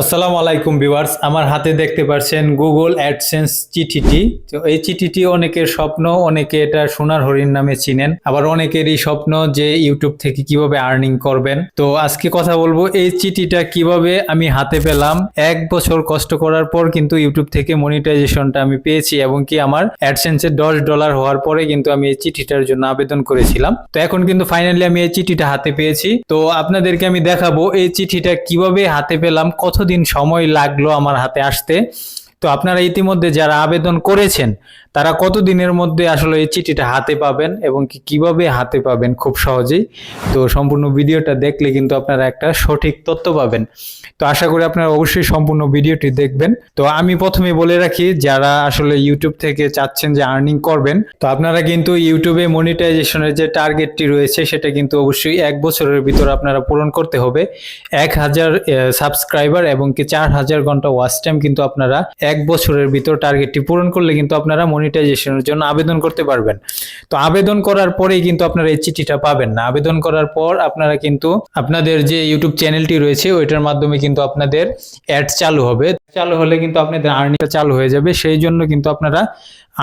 আসসালামু আলাইকুম ভিউয়ার্স, আমার হাতে দেখতে পাচ্ছেন গুগল অ্যাডসেন্স চিঠিটি। তো এই চিঠিটি অনেকের স্বপ্ন, অনেকে এটা সোনার হরিণ নামে চিনেন, আবার অনেকেরই স্বপ্ন যে ইউটিউব থেকে কীভাবে আর্নিং করবেন। তো আজকে কথা বলব, এই চিঠিটা কীভাবে আমি হাতে পেলাম, এক বছর কষ্ট করার পর কিন্তু ইউটিউব থেকে মনিটাইজেশনটা আমি পেয়েছি এবং কি আমার অ্যাডসেন্সের দশ ডলার হওয়ার পরে কিন্তু আমি এই চিঠিটার জন্য আবেদন করেছিলাম। তো এখন কিন্তু ফাইনালি আমি এই চিঠিটা হাতে পেয়েছি। তো আপনাদেরকে আমি দেখাবো, এই চিঠিটা কীভাবে হাতে পেলাম কতদিন সময় লাগল আমার হাতে আসতে? তো আপনারা ইতিমধ্যে যারা আবেদন করেছেন তারা কত দিনের মধ্যে আসলে এই চিঠিটা হাতে পাবেন এবং কি কীভাবে হাতে পাবেন খুব সহজেই? তো সম্পূর্ণ ভিডিওটা দেখলে কিন্তু আপনারা একটা সঠিক তথ্য পাবেন। তো আশা করি আপনারা অবশ্যই সম্পূর্ণ ভিডিওটি দেখবেন। তো আমি প্রথমে বলে রাখি, যারা আসলে ইউটিউব থেকে চাচ্ছেন যে আর্নিং করবেন, তো আপনারা কিন্তু ইউটিউবে মনিটাইজেশনের যে টার্গেটটি রয়েছে, সেটা কিন্তু অবশ্যই এক বছরের ভিতর আপনারা পূরণ করতে হবে। এক হাজার সাবস্ক্রাইবার এবং কি চার হাজার ঘণ্টা ওয়াচ টাইম কিন্তু আপনারা এক বছরের ভিতর টার্গেটটি পূরণ করলে কিন্তু আপনারা মনিটাইজেশনের জন্য আবেদন করতে পারবেন। তো আবেদন করার পরেই কিন্তু আপনারা এই চিঠিটা পাবেন না। আবেদন করার পর আপনারা কিন্তু আপনাদের যে ইউটিউব চ্যানেলটি রয়েছে, ওইটার মাধ্যমে কিন্তু আপনাদের অ্যাড চালু হবে। চালু হলে কিন্তু আপনাদের আর্নিংটা চালু হয়ে যাবে। সেই জন্য কিন্তু আপনারা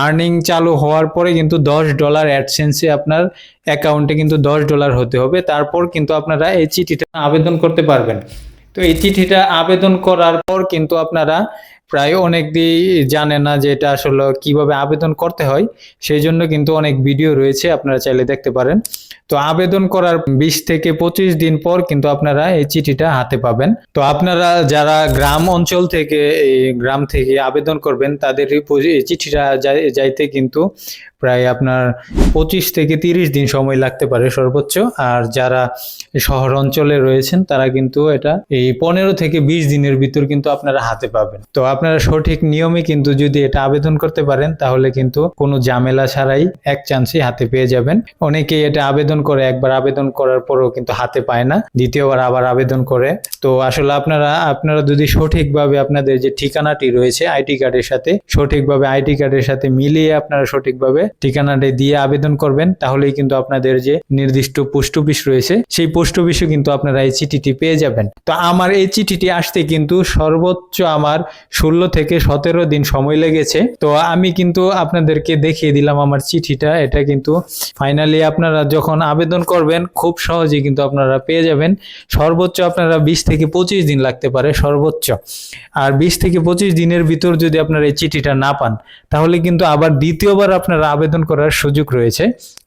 আর্নিং চালু হওয়ার পরে কিন্তু দশ ডলার অ্যাডসেন্সে আপনার অ্যাকাউন্টে কিন্তু দশ ডলার হতে হবে। তারপর কিন্তু আপনারা এই চিঠিটা আবেদন করতে পারবেন। তো এই চিঠিটা আবেদন করার পর কিন্তু আপনারা প্রায় অনেক দিয়ে জানে না যে এটা আসলে কীভাবে আবেদন করতে হয়। সেই জন্য কিন্তু অনেক ভিডিও রয়েছে আপনারা চাইলে দেখতে পারেন। তো আবেদন করার বিশ থেকে পঁচিশ দিন পর কিন্তু আপনারা এই চিঠিটা হাতে পাবেন। তো আপনারা যারা গ্রাম অঞ্চল থেকে এই গ্রাম থেকে আবেদন করবেন তাদের এই চিঠিটা যাই- যাইতে কিন্তু প্রায় আপনার পঁচিশ থেকে তিরিশ দিন সময় লাগতে পারে সর্বোচ্চ। আর যারা শহর অঞ্চলে রয়েছেন, তারা কিন্তু এটা এই পনেরো থেকে বিশ দিনের ভিতর কিন্তু আপনারা হাতে পাবেন। তো আপনারা সঠিক নিয়মে কিন্তু যদি এটা আবেদন করতে পারেন, তাহলে কিন্তু কোনো ঝামেলা ছাড়াই এক চান্সে হাতে পেয়ে যাবেন। অনেকে এটা আবেদন করে, একবার আবেদন করার পরও কিন্তু হাতে পায় না, দ্বিতীয়বার আবার আবেদন করে। তো আসলে আপনারা আপনারা যদি সঠিকভাবে আপনাদের যে ঠিকানাটি রয়েছে আইটি কার্ডের সাথে, সঠিকভাবে আইটি কার্ডের সাথে মিলিয়ে আপনারা সঠিকভাবে ঠিকানাটি দিয়ে আবেদন করবেন, তাহলেই কিন্তু আপনাদের যে নির্দিষ্ট পোস্ট অফিস রয়েছে, সেই পোস্ট অফিসে কিন্তু আপনারা এই চিঠিটি পেয়ে যাবেন। তো আমার এই চিঠিটি আসতে কিন্তু সর্বোচ্চ আমার ষোলো থেকে সতেরো দিন সময় লেগেছে। তো আমি কিন্তু আপনাদেরকে দেখিয়ে দিলাম আমার চিঠিটা, এটা কিন্তু ফাইনালি আপনারা যখন আবেদন করবেন, খুব সহজেই কিন্তু আপনারা পেয়ে যাবেন। সর্বোচ্চ আপনারা বিশ থেকে পঁচিশ দিন লাগতে পারে, সর্বোচ্চ। আর বিশ থেকে পঁচিশ দিনের ভিতর যদি আপনারা এই চিঠিটা না পান, তাহলে কিন্তু আবার দ্বিতীয়বার আপনারা আবেদন করার সুযোগ রয়েছে।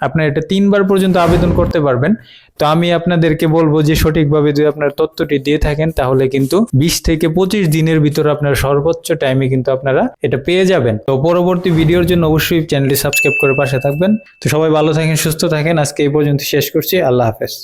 আপনার এটা তিনবার পর্যন্ত আবেদন করতে পারবেন। তো আমি আপনাদেরকে বলব যে সঠিকভাবে যদি আপনার তথ্যটি দিয়ে থাকেন, তাহলে কিন্তু বিশ থেকে পঁচিশ দিনের ভিতর আপনার সর্বোচ্চ টাইমে কিন্তু আপনারা এটা পেয়ে যাবেন। তো পরবর্তী ভিডিওর জন্য অবশ্যই চ্যানেলটি সাবস্ক্রাইব করে পাশে থাকবেন। তো সবাই ভালো থাকেন, সুস্থ থাকেন। আজকে এই পর্যন্ত শেষ করছি। আল্লাহ হাফেজ।